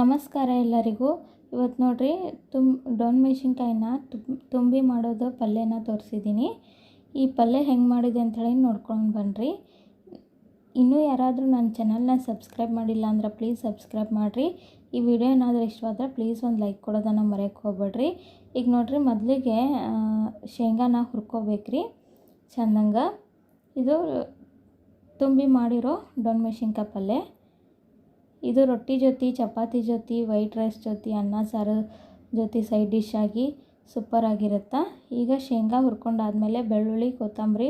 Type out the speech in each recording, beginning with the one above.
ನಮಸ್ಕಾರ ಎಲ್ಲರಿಗೂ. ಇವತ್ತು ನೋಡಿರಿ ತುಂಬ ಡೊಣ್ ಮೆಣಸಿನ್ಕಾಯಿನ ತುಂಬಿ ಮಾಡೋದು ಪಲ್ಯನ ತೋರಿಸಿದ್ದೀನಿ ಈ ಪಲ್ಯ ಹೆಂಗೆ ಮಾಡಿದೆ ಅಂಥೇಳಿ ನೋಡ್ಕೊಂಡು ಬನ್ನಿರಿ ಇನ್ನೂ ಯಾರಾದರೂ ನನ್ನ ಚಾನಲ್ನ ಸಬ್ಸ್ಕ್ರೈಬ್ ಮಾಡಿಲ್ಲ ಅಂದ್ರೆ ಪ್ಲೀಸ್ ಸಬ್ಸ್ಕ್ರೈಬ್ ಮಾಡಿರಿ. ಈ ವಿಡಿಯೋ ಏನಾದರೂ ಇಷ್ಟವಾದ್ರೆ ಪ್ಲೀಸ್ ಒಂದು ಲೈಕ್ ಕೊಡೋದನ್ನು ಮರೆಯೋಕ್ಕೆ ಹೋಗ್ಬೇಡ್ರಿ. ಈಗ ನೋಡಿರಿ, ಮೊದಲಿಗೆ ಶೇಂಗಾನ ಹುರ್ಕೋಬೇಕ್ರಿ. ಚಂದಂಗೆ. ಇದು, ತುಂಬಿ ಮಾಡಿರೋ ಡೊಣ್ ಮೆಣಸಿನ್ಕಾಯಿ ಪಲ್ಯ. ಇದು ರೊಟ್ಟಿ ಜೊತೆ, ಚಪಾತಿ ಜೊತೆ, ವೈಟ್ ರೈಸ್ ಜೊತೆ, ಅನ್ನ, ಸಾರು ಜೊತೆ ಸೈಡ್ ಡಿಶ್ ಆಗಿ ಸೂಪರ್ ಆಗಿರುತ್ತೆ? ಈಗ ಶೇಂಗಾ ಹುರ್ಕೊಂಡಾದಮೇಲೆ ಬೆಳ್ಳುಳ್ಳಿ, ಕೊತ್ತಂಬರಿ,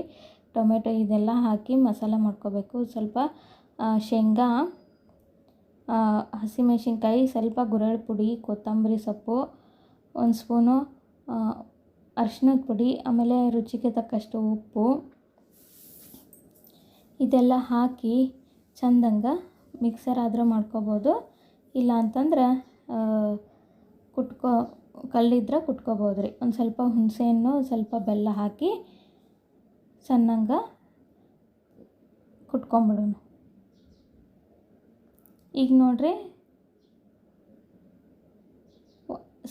ಟೊಮೆಟೊ ಇದೆಲ್ಲ ಹಾಕಿ ಮಸಾಲ ಮಾಡ್ಕೋಬೇಕು. ಸ್ವಲ್ಪ ಶೇಂಗಾ ಹಸಿಮೆಣ್ಸಿನ್ಕಾಯಿ, ಸ್ವಲ್ಪ ಗುರೆಳ್ ಪುಡಿ, ಕೊತ್ತಂಬರಿ ಸೊಪ್ಪು, ಒಂದು ಸ್ಪೂನು ಅರ್ಶಿನದ ಪುಡಿ, ಆಮೇಲೆ ರುಚಿಗೆ ತಕ್ಕಷ್ಟು ಉಪ್ಪು. ಇದೆಲ್ಲ ಹಾಕಿ ಚಂದಂಗ ಮಿಕ್ಸರ್ ಆದರೂ ಮಾಡ್ಕೋಬೋದು. ಇಲ್ಲ ಅಂತಂದ್ರೆ ಕುಟ್ಕೋ, ಕಲ್ಲಿದ್ರೆ ಕುಟ್ಕೋಬೋದು ರೀ. ಒಂದು ಸ್ವಲ್ಪ ಹುಣಸೆಹಣ್ಣು ಸ್ವಲ್ಪ ಬೆಲ್ಲ ಹಾಕಿ ಸಣ್ಣಂಗೆ ಕುಟ್ಕೊಂಬಿಡೋಣ. ಈಗ ನೋಡ್ರಿ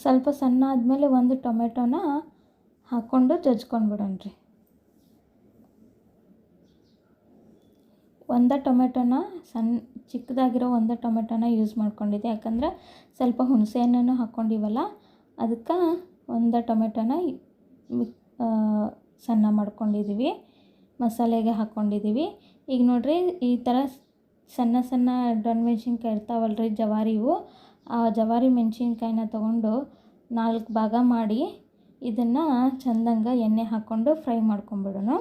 ಸ್ವಲ್ಪ ಸಣ್ಣ ಆದಮೇಲೆ ಒಂದು ಟೊಮೆಟೊನ ಹಾಕ್ಕೊಂಡು ಜಜ್ಕೊಂಡ್ಬಿಡೋಣ ರೀ. ಒಂದೇ ಟೊಮೆಟೊನ ಸಣ್ಣ ಚಿಕ್ಕದಾಗಿರೋ ಒಂದೇ ಟೊಮೆಟೊನ ಯೂಸ್ ಮಾಡ್ಕೊಂಡಿದ್ದೆ. ಯಾಕಂದ್ರೆ ಸ್ವಲ್ಪ ಹುಣಸೆ ಹಣ್ಣನ್ನು ಹಾಕ್ಕೊಂಡಿವಲ್ಲ ಅದಕ್ಕೆ ಒಂದು ಟೊಮೆಟೊನ ಸಣ್ಣ ಮಾಡ್ಕೊಂಡಿದ್ದೀವಿ ಮಸಾಲೆಗೆ ಹಾಕ್ಕೊಂಡಿದ್ದೀವಿ ಈಗ ನೋಡಿರಿ, ಈ ಥರ ಸಣ್ಣ ಸಣ್ಣ ಡೊಣ್ ಮೆಣಸಿನ್ಕಾಯಿ ಇರ್ತಾವಲ್ಲ ರೀ ಜವಾರಿವು, ಆ ಜವಾರಿ ಮೆಣಸಿನ್ಕಾಯಿನ ತೊಗೊಂಡು ನಾಲ್ಕು ಭಾಗ ಮಾಡಿ ಇದನ್ನು ಚಂದಂಗ ಎಣ್ಣೆ ಹಾಕ್ಕೊಂಡು ಫ್ರೈ ಮಾಡ್ಕೊಂಬಿಡೋಣ.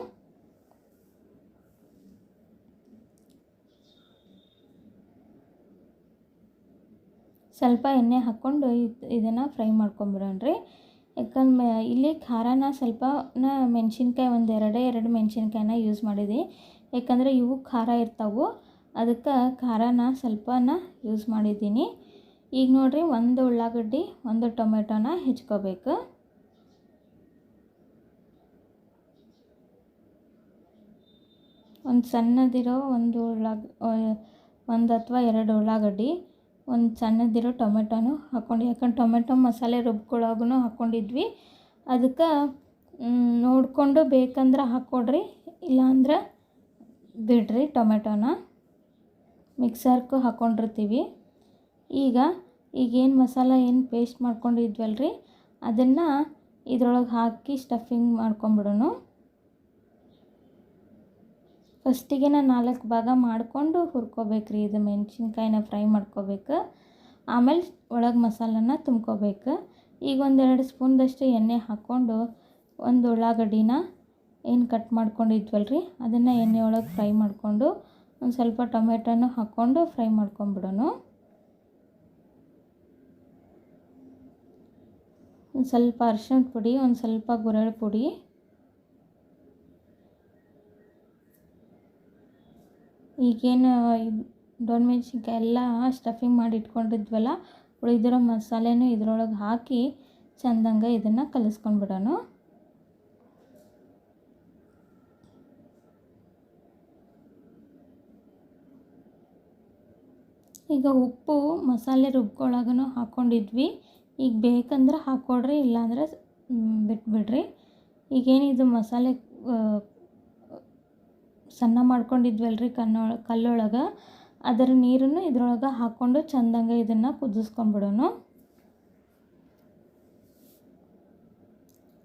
ಸ್ವಲ್ಪ ಎಣ್ಣೆ ಹಾಕ್ಕೊಂಡು ಇದನ್ನು ಫ್ರೈ ಮಾಡ್ಕೊಂಬಿಡೋಣ ರೀ ಯಾಕಂದ್ರೆ ಇಲ್ಲಿ ಖಾರನ ಸ್ವಲ್ಪ ಮೆಣಸಿನ್ಕಾಯಿ ಒಂದು ಎರಡೇ ಎರಡು ಮೆಣಸಿನ್ಕಾಯಿನ ಯೂಸ್ ಮಾಡಿದ್ದೀನಿ ಯಾಕಂದರೆ ಇವು ಖಾರ ಇರ್ತಾವೆ. ಅದಕ್ಕೆ ಖಾರನ ಸ್ವಲ್ಪನ ಯೂಸ್ ಮಾಡಿದ್ದೀನಿ. ಈಗ ನೋಡಿರಿ ಒಂದು ಉಳ್ಳಾಗಡ್ಡಿ, ಒಂದು ಟೊಮೆಟೊನ ಹೆಚ್ಕೋಬೇಕು. ಒಂದು ಸಣ್ಣದಿರೋ ಒಂದು ಉಳ್ಳಾಗ, ಒಂದು ಅಥವಾ ಎರಡು ಉಳ್ಳಾಗಡ್ಡಿ. ಒಂದು ಸಣ್ಣದಿರೋ ಟೊಮೆಟೊನೂ ಹಾಕ್ಕೊಂಡು, ಯಾಕಂದ್ರೆ ಟೊಮೆಟೊ ಮಸಾಲೆ ರುಬ್ಕೊಳಗೂ ಹಾಕ್ಕೊಂಡಿದ್ವಿ. ಅದಕ್ಕೆ ನೋಡಿಕೊಂಡು ಬೇಕಂದ್ರೆ ಹಾಕ್ಕೊಡ್ರಿ, ಇಲ್ಲಾಂದ್ರೆ ಬಿಡ್ರಿ ಟೊಮೆಟೊನ. ಮಿಕ್ಸರ್ಗೂ ಹಾಕ್ಕೊಂಡಿರ್ತೀವಿ. ಈಗ ಈಗೇನು ಮಸಾಲ, ಏನು ಪೇಸ್ಟ್ ಮಾಡ್ಕೊಂಡಿದ್ವಲ್ಲ ರೀ ಅದನ್ನು ಇದ್ರೊಳಗೆ ಹಾಕಿ ಸ್ಟಫಿಂಗ್ ಮಾಡ್ಕೊಂಬಿಡೋಣ. ಫಸ್ಟಿಗೆ ನಾನು ನಾಲ್ಕು ಭಾಗ ಮಾಡಿಕೊಂಡು ಹುರ್ಕೋಬೇಕು ರೀ, ಇದು ಮೆಣಸಿನ್ಕಾಯಿನ ಫ್ರೈ ಮಾಡ್ಕೋಬೇಕು. ಆಮೇಲೆ ಒಳಗೆ ಮಸಾಲನ ತುಂಬ್ಕೋಬೇಕು. ಈಗ ಒಂದೆರಡು ಸ್ಪೂನ್ದಷ್ಟು ಎಣ್ಣೆ ಹಾಕ್ಕೊಂಡು ಒಂದು ಉಳ್ಳಾಗಡ್ಡಿನ ಏನು ಕಟ್ ಮಾಡ್ಕೊಂಡಿದ್ವಲ್ಲ ರೀ, ಅದನ್ನು ಎಣ್ಣೆ ಒಳಗೆ ಫ್ರೈ ಮಾಡಿಕೊಂಡು ಒಂದು ಸ್ವಲ್ಪ ಟೊಮೆಟೊನು ಹಾಕ್ಕೊಂಡು ಫ್ರೈ ಮಾಡ್ಕೊಂಬಿಡೋಣ ಒಂದು ಸ್ವಲ್ಪ ಅರ್ಶಿಣದ ಪುಡಿ, ಒಂದು ಸ್ವಲ್ಪ ಗುರೆಳ್ ಪುಡಿ ಈಗೇನು ಡೊಣ್ ಮೆಣಸಿನ್ಕಾಯಿ ಎಲ್ಲ ಸ್ಟಫಿಂಗ್ ಮಾಡಿ ಇಟ್ಕೊಂಡಿದ್ವಲ್ಲ ಉಳಿದಿರೋ ಮಸಾಲೆನೂ ಇದ್ರೊಳಗೆ ಹಾಕಿ ಚಂದಂಗೆ ಇದನ್ನು ಕಲಿಸ್ಕೊಂಡ್ಬಿಡೋಣ ಈಗ ಉಪ್ಪು ಮಸಾಲೆ ರುಬ್ಕೊಳಗೂ ಹಾಕ್ಕೊಂಡಿದ್ವಿ ಈಗ ಬೇಕಂದ್ರೆ ಹಾಕ್ಕೊಡ್ರಿ ಇಲ್ಲಾಂದರೆ ಬಿಟ್ಬಿಡ್ರಿ. ಈಗೇನಿದು ಮಸಾಲೆ ಸಣ್ಣ ಮಾಡ್ಕೊಂಡಿದ್ವಲ್ಲ ರೀ ಕನ್ನೊ ಕಲ್ಲೊಳಗೆ. ಅದರ ನೀರನ್ನು ಇದ್ರೊಳಗೆ ಹಾಕ್ಕೊಂಡು ಚಂದಂಗೆ ಇದನ್ನು ಕುದಿಸ್ಕೊಂಬಿಡೋಣ.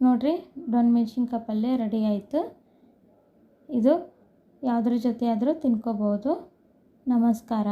ನೋಡಿರಿ ಡೊನ್ ಮೆಣ್ಸಿನ್ಕಾಯಿ ಕಪ್ಪಲ್ಲೇ ರೆಡಿ ಆಯಿತು. ಇದು ಯಾವುದ್ರ ಜೊತೆ ಆದರೂ ತಿನ್ಕೋಬೋದು. ನಮಸ್ಕಾರ.